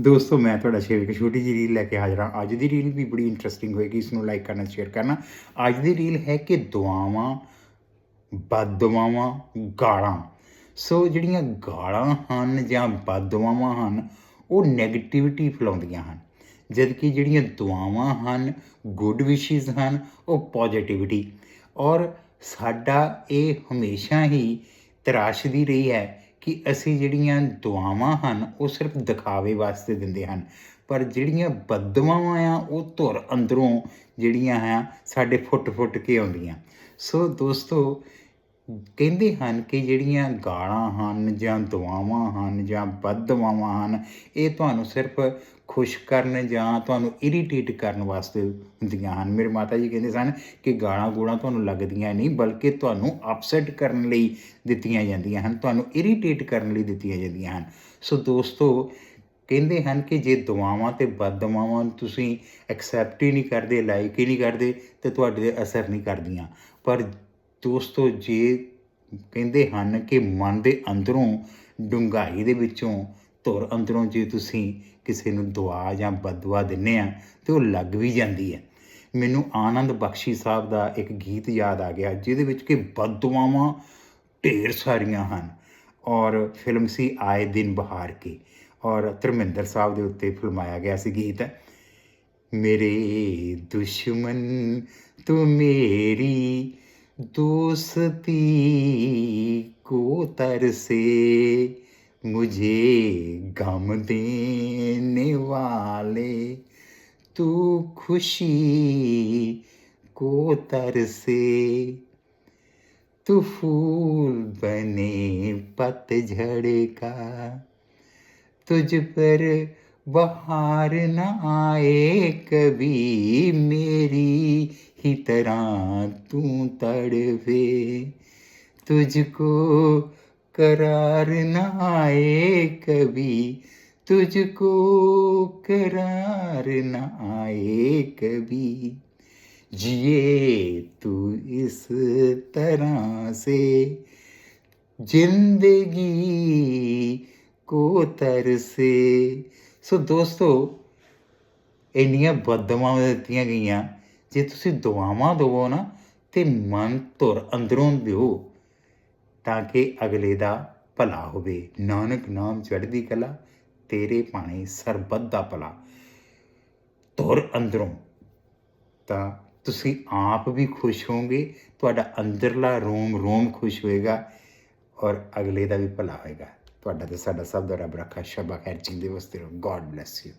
ਦੋਸਤੋ, ਮੈਂ ਤੁਹਾਡਾ ਸ਼ੇਰ ਇੱਕ ਛੋਟੀ ਜਿਹੀ ਰੀਲ ਲੈ ਕੇ ਹਾਜ਼ਰ ਹਾਂ। ਅੱਜ ਦੀ ਰੀਲ ਵੀ ਬੜੀ ਇੰਟਰਸਟਿੰਗ ਹੋਏਗੀ, ਇਸ ਨੂੰ ਲਾਈਕ ਕਰਨਾ ਸ਼ੇਅਰ ਕਰਨਾ। ਅੱਜ ਦੀ ਰੀਲ ਹੈ ਕਿ ਦੁਆਵਾਂ, ਬਦਦੁਆਵਾਂ, ਗਾਲਾਂ। ਸੋ ਜਿਹੜੀਆਂ ਗਾਲਾਂ ਹਨ ਜਾਂ ਬਦਦੁਆਵਾਂ ਹਨ, ਉਹ 네ਗੇਟਿਵਿਟੀ ਫੈਲਾਉਂਦੀਆਂ ਹਨ। ਜਦ ਕਿ ਜਿਹੜੀਆਂ ਦੁਆਵਾਂ ਹਨ ਗੁੱਡ ਵਿਸ਼ੇਸ ਹਨ, ਉਹ ਪੋਜ਼ਿਟਿਵਿਟੀ ਔਰ ਸਾਡਾ ਇਹ ਹਮੇਸ਼ਾ ਹੀ ਤਰਾਸ਼ਦੀ ਰਹੀ ਹੈ ਕਿ ਅਸੀਂ ਜਿਹੜੀਆਂ ਦੁਆਵਾਂ ਹਨ, ਉਹ ਸਿਰਫ ਦਿਖਾਵੇ ਵਾਸਤੇ ਦਿੰਦੇ ਹਨ। ਪਰ ਜਿਹੜੀਆਂ ਬਦਦੁਆਵਾਂ ਆ, ਉਹ ਧੁਰ ਅੰਦਰੋਂ ਜਿਹੜੀਆਂ ਆ ਸਾਡੇ ਫੁੱਟ ਫੁੱਟ ਕੇ ਆਉਂਦੀਆਂ। ਸੋ ਦੋਸਤੋ ਕਹਿੰਦੇ ਹਨ ਕਿ ਜਿਹੜੀਆਂ ਗਾਲਾਂ ਹਨ ਜਾਂ ਦੁਆਵਾਂ ਹਨ ਜਾਂ ਬਦਦੁਆਵਾਂ ਹਨ, ਇਹ ਤੁਹਾਨੂੰ ਸਿਰਫ ਖੁਸ਼ ਕਰਨ ਜਾਂ ਤੁਹਾਨੂੰ ਇਰੀਟੇਟ ਕਰਨ ਵਾਸਤੇ ਹੁੰਦੀਆਂ ਹਨ। ਮੇਰੇ ਮਾਤਾ ਜੀ ਕਹਿੰਦੇ ਸਨ ਕਿ ਗਾਲਾਂ ਗੂਲਾਂ ਤੁਹਾਨੂੰ ਲੱਗਦੀਆਂ ਨਹੀਂ, ਬਲਕਿ ਤੁਹਾਨੂੰ ਅਪਸੈਟ ਕਰਨ ਲਈ ਦਿੱਤੀਆਂ ਜਾਂਦੀਆਂ ਹਨ, ਤੁਹਾਨੂੰ ਇਰੀਟੇਟ ਕਰਨ ਲਈ ਦਿੱਤੀਆਂ ਜਾਂਦੀਆਂ ਹਨ। ਸੋ ਦੋਸਤੋ, ਕਹਿੰਦੇ ਹਨ ਕਿ ਜੇ ਦੁਆਵਾਂ ਤੇ ਬਦਦੁਆਵਾਂ ਨੂੰ ਤੁਸੀਂ ਐਕਸੈਪਟ ਹੀ ਨਹੀਂ ਕਰਦੇ ਲਾਈਕ ਹੀ ਨਹੀਂ ਕਰਦੇ, ਤੇ ਤੁਹਾਡੇ ਤੇ ਅਸਰ ਨਹੀਂ ਕਰਦੀਆਂ। ਪਰ ਦੋਸਤੋ, ਜੇ ਕਹਿੰਦੇ ਹਨ ਕਿ ਮਨ ਦੇ ਅੰਦਰੋਂ ਡੁੰਗਾਈ ਦੇ ਵਿੱਚੋਂ ਧੁਰ ਅੰਦਰੋਂ ਜੇ ਤੁਸੀਂ ਕਿਸੇ ਨੂੰ ਦੁਆ ਜਾਂ ਬਦਵਾ ਦਿੰਨੇ ਆ, ਤੇ ਉਹ ਲੱਗ ਵੀ ਜਾਂਦੀ ਹੈ। ਮੈਨੂੰ ਆਨੰਦ ਬਖਸ਼ੀ ਸਾਹਿਬ ਦਾ ਇੱਕ ਗੀਤ ਯਾਦ ਆ ਗਿਆ, ਜਿਹਦੇ ਵਿੱਚ ਕਿ ਬਦਦੁਆਵਾਂ ਢੇਰ ਸਾਰੀਆਂ ਹਨ ਔਰ ਫਿਲਮ ਸੀ ਆਏ ਦਿਨ ਬਹਾਰ ਕੀ ਔਰ ਧਰਮਿੰਦਰ ਸਾਹਿਬ ਦੇ ਉੱਤੇ ਫਿਲਮਾਇਆ ਗਿਆ ਸੀ ਗੀਤ। ਮੇਰੇ ਦੁਸ਼ਮਨ ਤੂੰ ਮੇਰੀ दोस्ती को तरसे मुझे गम देने वाले तू खुशी को तरसे तू फूल बने पतझड़ का तुझ पर बहार न आए कभी मेरी ही तरह तू तड़पे तुझको करार न आए कभी तुझको करार न आए कभी जिए तू इस तरह से जिंदगी ਕੋ ਤਰਸੇ ਸੋ ਦੋਸਤੋ, ਇੰਨੀਆਂ ਬਦਦੁਆਵਾਂ ਦਿੱਤੀਆਂ ਗਈਆਂ, ਜੇ ਤੁਸੀਂ ਦੁਆਵਾਂ ਦਿਵੋ ਨਾ, ਤੇ ਮਨ ਧੁਰ ਅੰਦਰੋਂ ਦਿਓ, ਤਾਂ ਕਿ ਅਗਲੇ ਦਾ ਭਲਾ ਹੋਵੇ। ਨਾਨਕ ਨਾਮ ਚੜ੍ਹਦੀ ਕਲਾ, ਤੇਰੇ ਭਾਣੇ ਸਰਬੱਤ ਦਾ ਭਲਾ। ਧੁਰ ਅੰਦਰੋਂ, ਤਾਂ ਤੁਸੀਂ ਆਪ ਵੀ ਖੁਸ਼ ਹੋਵੋਗੇ, ਤੁਹਾਡਾ ਅੰਦਰਲਾ ਰੋਮ ਰੋਮ ਖੁਸ਼ ਹੋਏਗਾ ਔਰ ਅਗਲੇ ਦਾ ਵੀ ਭਲਾ ਹੋਏਗਾ। ਤੁਹਾਡਾ ਤੇ ਸਾਡਾ ਸਭ ਦਾ ਰੱਬ ਰੱਖਾ ਸ਼ਬਾ ਖੈਰ ਜਿੰਦੇ ਵਸਤੇ ਰਹੋ ਗੋਡ ਬlesਸ ਯੂ